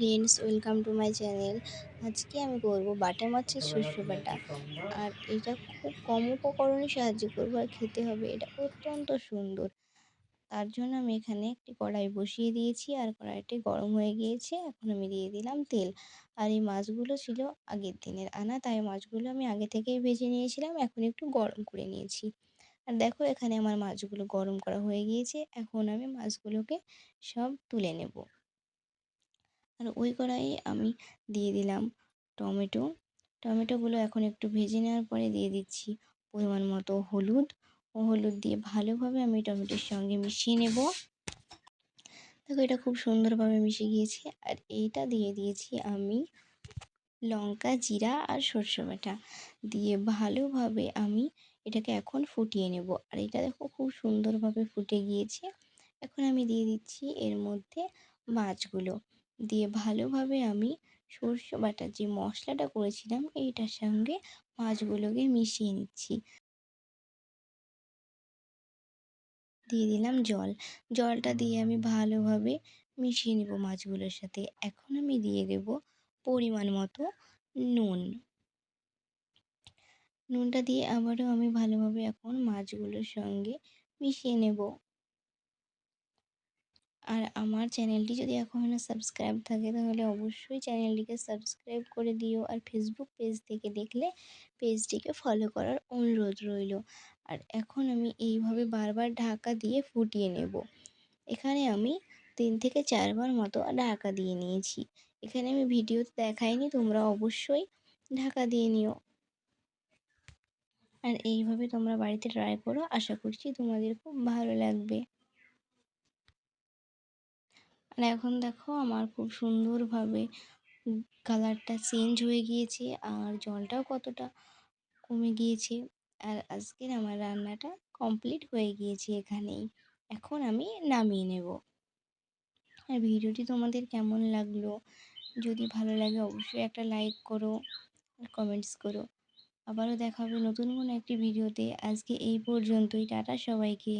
Friends welcome to my channel আজকে আমি করব বাটা মাছের শস্য বাটা। আর এটা খুব কম উপকরণে সাহায্য করব আর খেতে হবে। এটা অত্যন্ত সুন্দর। তার জন্য আমি এখানে একটি কড়াই বসিয়ে দিয়েছি আর কড়াইটি গরম হয়ে গিয়েছে। এখন আমি দিয়ে দিলাম তেল। আর এই মাছগুলো ছিল আগের দিনের আনা, তাই মাছগুলো আমি আগে থেকেই ভেজে নিয়েছিলাম। এখন একটু গরম করে নিয়েছি। আর দেখো, এখানে আমার মাছগুলো গরম করা হয়ে গিয়েছে। এখন আমি মাছগুলোকে সব তুলে নেব। আর ওই কড়াইয়ে আমি দিয়ে দিলাম টমেটো। টমেটোগুলো এখন একটু ভেজে নেওয়ার পরে দিয়ে দিচ্ছি পরিমাণ মতো হলুদ। ও হলুদ দিয়ে ভালোভাবে আমি টমেটোর সঙ্গে মিশিয়ে নেব। দেখো এটা খুব সুন্দরভাবে মিশে গিয়েছে। আর এইটা দিয়ে দিয়েছি আমি লঙ্কা, জিরা আর সর্ষে বাটা। দিয়ে ভালোভাবে আমি এটাকে এখন ফুটিয়ে নেব। আর এটা দেখো খুব সুন্দরভাবে ফুটে গিয়েছে। এখন আমি দিয়ে দিচ্ছি এর মধ্যে মাছগুলো। দিয়ে ভালোভাবে আমি সর্ষে বাটার যে মশলাটা করেছিলাম, এইটার সঙ্গে মাছগুলোকে মিশিয়ে নিচ্ছি। দিয়ে দিলাম জল। জলটা দিয়ে আমি ভালোভাবে মিশিয়ে নেব মাছগুলোর সাথে। এখন আমি দিয়ে দেব পরিমাণ মতো নুন। নুনটা দিয়ে আবারও আমি ভালোভাবে এখন মাছগুলোর সঙ্গে মিশিয়ে নেব। আর আমার চ্যানেলটি যদি এখনও সাবস্ক্রাইব থাকে, তাহলে অবশ্যই চ্যানেলটিকে সাবস্ক্রাইব করে দিও। আর ফেসবুক পেজ থেকে দেখলে পেজটিকে ফলো করার অনুরোধ রইল। আর এখন আমি এইভাবে বারবার ঢাকা দিয়ে ফুটিয়ে নেব। এখানে আমি তিন থেকে চারবার মতো ঢাকা দিয়ে নিয়েছি। এখানে আমি ভিডিওতে দেখাইনি, তোমরা অবশ্যই ঢাকা দিয়ে নিও। আর এইভাবে তোমরা বাড়িতে ট্রাই করো, আশা করছি তোমাদের খুব ভালো লাগবে। আর এখন দেখো আমার খুব সুন্দরভাবে কালারটা চেঞ্জ হয়ে গিয়েছে আর জলটাও কতটা কমে গিয়েছে। আর আজকের আমার রান্নাটা কমপ্লিট হয়ে গিয়েছে এখানেই। এখন আমি নামিয়ে নেব। আর ভিডিওটি তোমাদের কেমন লাগল? যদি ভালো লাগে অবশ্যই একটা লাইক করো আর কমেন্টস করো। আবারও দেখা হবে নতুন কোনো একটি ভিডিওতে। আজকে এই পর্যন্তই। টাটা সবাইকে।